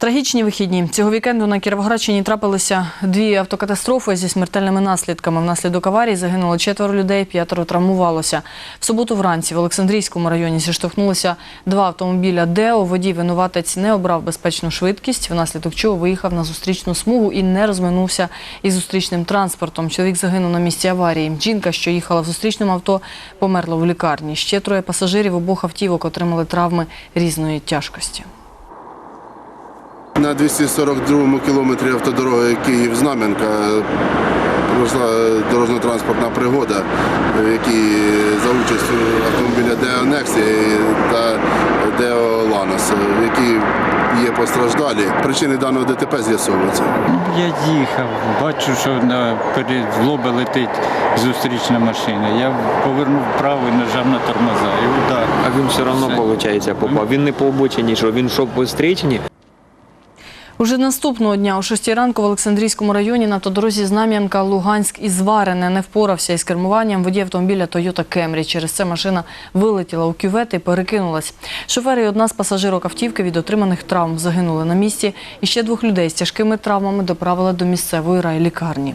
Трагічні вихідні цього вікенду на Кіровоградщині трапилися дві автокатастрофи зі смертельними наслідками. Внаслідок аварії загинуло четверо людей, п'ятеро травмувалося. В суботу вранці в Олександрійському районі зіштовхнулися два автомобіля Део. Водій винуватець не обрав безпечну швидкість, внаслідок чого виїхав на зустрічну смугу і не розминувся із зустрічним транспортом. Чоловік загинув на місці аварії. Жінка, що їхала в зустрічному авто, померла в лікарні. Ще троє пасажирів обох автівок отримали травми різної тяжкості. На 242-му кілометрі автодороги Київ-Знам'янка пройшла дорожньо-транспортна пригода, в якій за участю автомобіля Део Нексія та Део Ланос, в якій є постраждалі. Причини даного ДТП з'ясовуються. Я їхав, бачу, що на перед лоби летить зустрічна машина. Я повернув вправо і нажав на тормоза. І удар. А він все одно, виходить, попав. Він не по обочині, що він йшов по зустрічні, Уже наступного дня о 6 ранку в Олександрійському районі на автодорозі Знам'янка, Луганськ і Зварене не впорався із кермуванням водій автомобіля Toyota Camry. Через це машина вилетіла у кювет і перекинулась. Шофер і одна з пасажирок автівки від отриманих травм загинули на місці. І ще двох людей з тяжкими травмами доправили до місцевої райлікарні.